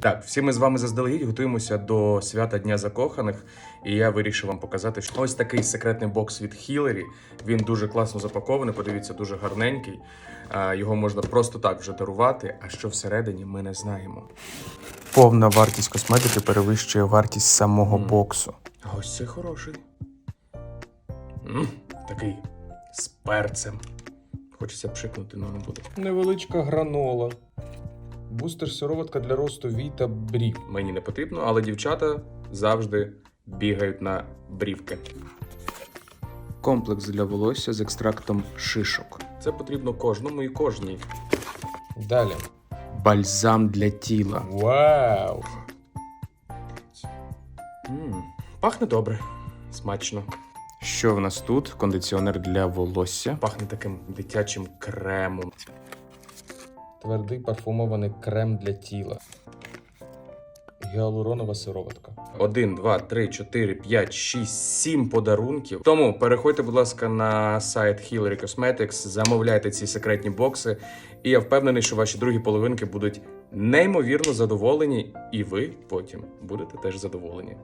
Так, всі ми з вами заздалегідь готуємося до свята Дня закоханих, і я вирішив вам показати, що ось такий секретний бокс від Хілері. Він дуже класно запакований. Подивіться, дуже гарненький. А, Його можна просто так вже дарувати. А що всередині, ми не знаємо. Повна вартість косметики перевищує вартість самого Мгм. боксу. А ось це хороший. м такий з перцем. Хочеться пшикнути, але не буде. Невеличка гранола. Бустер сироватка для росту вій та брів. Мені не потрібно, але дівчата завжди бігають на брівки. Комплекс для волосся з екстрактом шишок. Це потрібно кожному і кожній. Далі. Бальзам для тіла. Вау! м Пахне добре, смачно. Що в нас тут? Кондиціонер для волосся. Пахне таким дитячим кремом. Твердий парфумований крем для тіла. Гіалуронова сироватка. Один, два, три, чотири, п'ять, шість, сім подарунків. Тому переходьте, будь ласка, на сайт Hillary Cosmetics, замовляйте ці секретні бокси, і я впевнений, що ваші другі половинки будуть неймовірно задоволені, і ви потім будете теж задоволені.